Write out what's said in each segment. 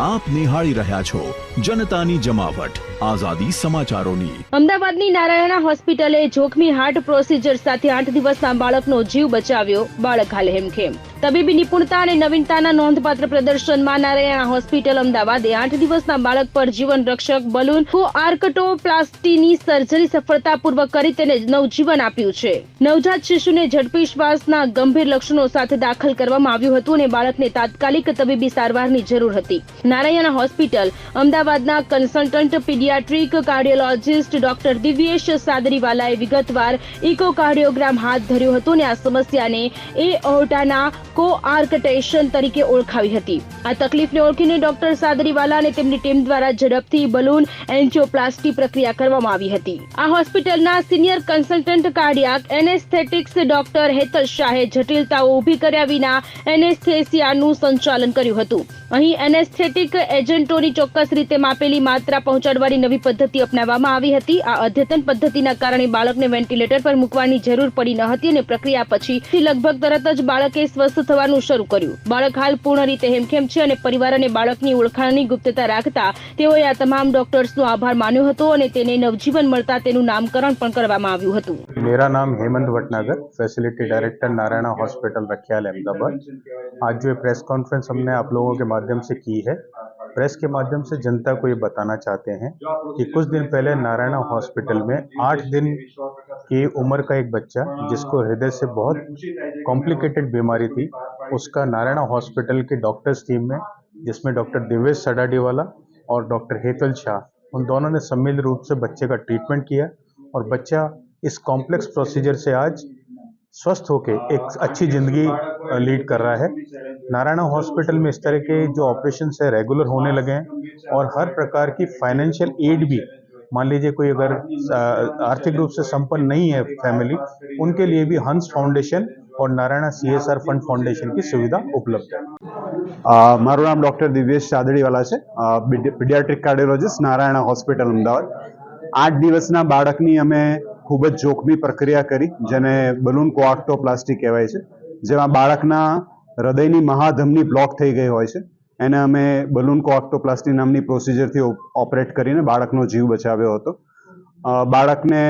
આપ નિહાળી રહ્યા છો જનતાની જમાવટ. આઝાદી સમાચારોની. અમદાવાદની નારાયણા હોસ્પિટલે જોખમી હાર્ટ પ્રોસીજર સાથે આઠ દિવસના બાળકનો જીવ બચાવ્યો. બાળક હાલ હેમખેમ. તબીબી નિપુણતા અને નવીનતાના નોંધપાત્ર પ્રદર્શનમાં નારાયણા હોસ્પિટલ અમદાવાદે આઠ દિવસના બાળક પર જીવન રક્ષક બલૂન આર્કટોપ્લાસ્ટીની સર્જરી સફળતાપૂર્વક કરી તેને નવજીવન આપ્યું છે. નવજાત શિશુને ઝડપી શ્વાસના ગંભીર લક્ષણો સાથે દાખલ કરવામાં આવ્યું હતું અને બાળકને તાત્કાલિક તબીબી સારવારની જરૂર હતી. નારાયણા હોસ્પિટલ અમદાવાદના consultant paediatric cardiologist doctor Divyesh સાદરીવાલાએ વિગતવાર ઇકોકાર્ડિયોગ્રામ હાથ ધર્યો હતો અને આ સમસ્યાને એ ઓર્ટાના કોઆર્કટેશન તરીકે ઓળખાવી હતી. આ તકલીફને ઓળખીને ડોક્ટર સાદરીવાલા અને તેમની ટીમ દ્વારા ઝડપથી બલૂન એન્જિયોપ્લાસ્ટી પ્રક્રિયા કરવામાં આવી હતી. આ હોસ્પિટલના senior consultant cardiac anaesthetics doctor Hetal શાહે જટિલતાઓ ઊભી કર્યા વિના એનેસ્થેસિયાનું સંચાલન કર્યું હતું. અહીં એનેસ્થેટિક એજન્ટોની ચોક્કસ રીતે માપેલી માત્રા પહોંચાડવાની નવી પદ્ધતિ અપનાવવામાં આવી હતી. આ અદ્યતન પદ્ધતિના કારણે બાળકને વેન્ટિલેટર પર મૂકવાની જરૂર પડી ન હતી અને પ્રક્રિયા પછી લગભગ તરત જ બાળકે સ્વસ્થ થવાનું શરૂ કર્યું બાળક હાલ પૂર્ણ રીતે હેમખેમ છે અને પરિવાર અને બાળકની ઓળખાણની ગુપ્તતા રાખતા તેઓએ આ તમામ ડોક્ટર્સનો આભાર માન્યો હતો અને તેને નવજીવન મળતા તેનું નામકરણ પણ કરવામાં આવ્યું હતું मेरा नाम Hemant Bhatnagar facility director Narayana hospital Rakhial Ahmedabad आज जो ये प्रेस कॉन्फ्रेंस हमने आप लोगों के माध्यम से की है प्रेस के माध्यम से जनता को ये बताना चाहते हैं कि कुछ दिन पहले नारायणा हॉस्पिटल में आठ दिन की उम्र का एक बच्चा जिसको हृदय से बहुत कॉम्प्लिकेटेड बीमारी थी उसका नारायणा हॉस्पिटल की डॉक्टर्स टीम में जिसमें डॉक्टर दिवेश सडाडीवाला और डॉक्टर हेतल शाह उन दोनों ने सम्मिलित रूप से बच्चे का ट्रीटमेंट किया और बच्चा इस कॉम्प्लेक्स प्रोसीजर से आज स्वस्थ होके एक अच्छी ज़िंदगी अ, लीड कर रहा है नारायणा हॉस्पिटल में इस तरह के जो ऑपरेशन है रेगुलर होने लगे हैं और हर प्रकार की फाइनेंशियल एड भी मान लीजिए कोई अगर अ, आर्थिक रूप से संपन्न नहीं है फैमिली उनके लिए भी हंस फाउंडेशन और नारायणा सीएसआर फंड फाउंडेशन की सुविधा उपलब्ध है અ, મારું નામ ડૉક્ટર દિવ્યેશ ચાદડીવાલા છે paediatric cardiologist Narayana hospital Ahmedabad આઠ દિવસના બાળકની અમે ખૂબ જ જોખમી પ્રક્રિયા કરી, જેને બલૂન કોઆક્ટોપ્લાસ્ટી કહેવાય છે, જેમાં બાળકના હૃદયની મહાધમની બ્લોક થઈ ગઈ હોય છે. એને અમે બલૂન કોઆક્ટોપ્લાસ્ટી નામની પ્રોસિજરથી ઓપરેટ કરીને બાળકનો જીવ બચાવ્યો હતો. બાળકને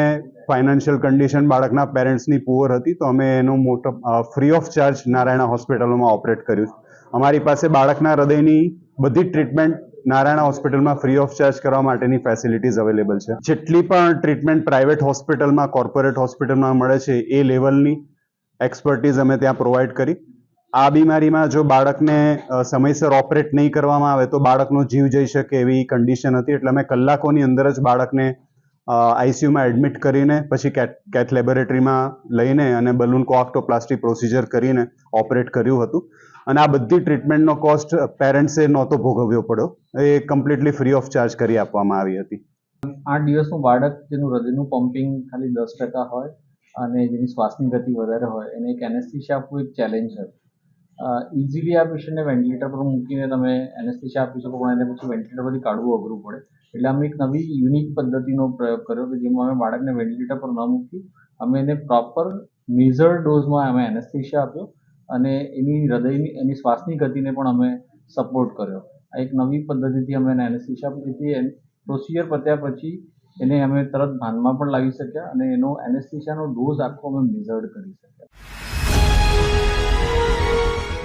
ફાઇનાન્શિયલ કન્ડિશન બાળકના પેરેન્ટ્સની પુઅર હતી, તો અમે એનું મોટો ફ્રી ઓફ ચાર્જ નારાયણા હોસ્પિટલોમાં ઓપરેટ કર્યું અમારી પાસે બાળકના હૃદયની બધી ટ્રીટમેન્ટ નારાયણા હોસ્પિટલમાં ફ્રી ઓફ ચાર્જ કરવા માટેની ફેસિલિટીઝ અવેલેબલ છે. જેટલી પણ ટ્રીટમેન્ટ પ્રાઇવેટ હોસ્પિટલમાં કોર્પોરેટ હોસ્પિટલમાં મળે છે, એ લેવલની એક્સપર્ટીઝ અમે ત્યાં પ્રોવાઈડ કરી. આ બીમારીમાં જો બાળકને સમયસર ઓપરેટ નહીં કરવામાં આવે તો બાળકનો જીવ જઈ શકે એવી કન્ડિશન હતી. એટલે અમે કલાકોની અંદર જ બાળકને આઈસીયુમાં એડમિટ કરીને, પછી કેટ, કેથ લેબોરેટરીમાં લઈને અને બલૂન કોઆક્ટોપ્લાસ્ટી પ્રોસિજર કરીને ઓપરેટ કર્યું હતું. અને આ બધી ટ્રીટમેન્ટનો કોસ્ટ પેરેન્ટ્સે નહોતો ભોગવ્યો પડ્યો. એ કમ્પ્લીટલી ફ્રી ઓફ ચાર્જ કરી આપવામાં આવી હતી. આઠ દિવસનું બાળક જેનું હૃદયનું પમ્પિંગ ખાલી દસ ટકા હોય અને જેની શ્વાસની ગતિ વધારે હોય, એને એક એનેસ્થિશિયા આપવું એક ચેલેન્જ છે ઇઝીલી આ પેશન્ટને વેન્ટિલેટર પર મૂકીને તમે એનેસ્થિશિયા આપી શકો, પણ એને પછી વેન્ટિલેટર પરથી કાઢવું અઘરું પડે. એટલે અમે એક નવી યુનિક પદ્ધતિનો પ્રયોગ કર્યો કે જેમાં અમે બાળકને વેન્ટિલેટર પર ન મૂક્યું અમે એને પ્રોપર મેઝર ડોઝમાં અમે એનેસ્થિશિયા આપ્યો અને એની હૃદયની, એની શ્વાસની ગતિને પણ અમે સપોર્ટ કર્યો. આ એક નવી પદ્ધતિથી અમે એને એનેસ્થિશિયા આપી જેથી પ્રોસિજર પત્યા પછી એને અમે તરત ભાનમાં પણ લાવી શક્યા અને એનો એનેસ્થિશિયાનો ડોઝ આખો અમે મેઝર્ડ કરી શક્યા.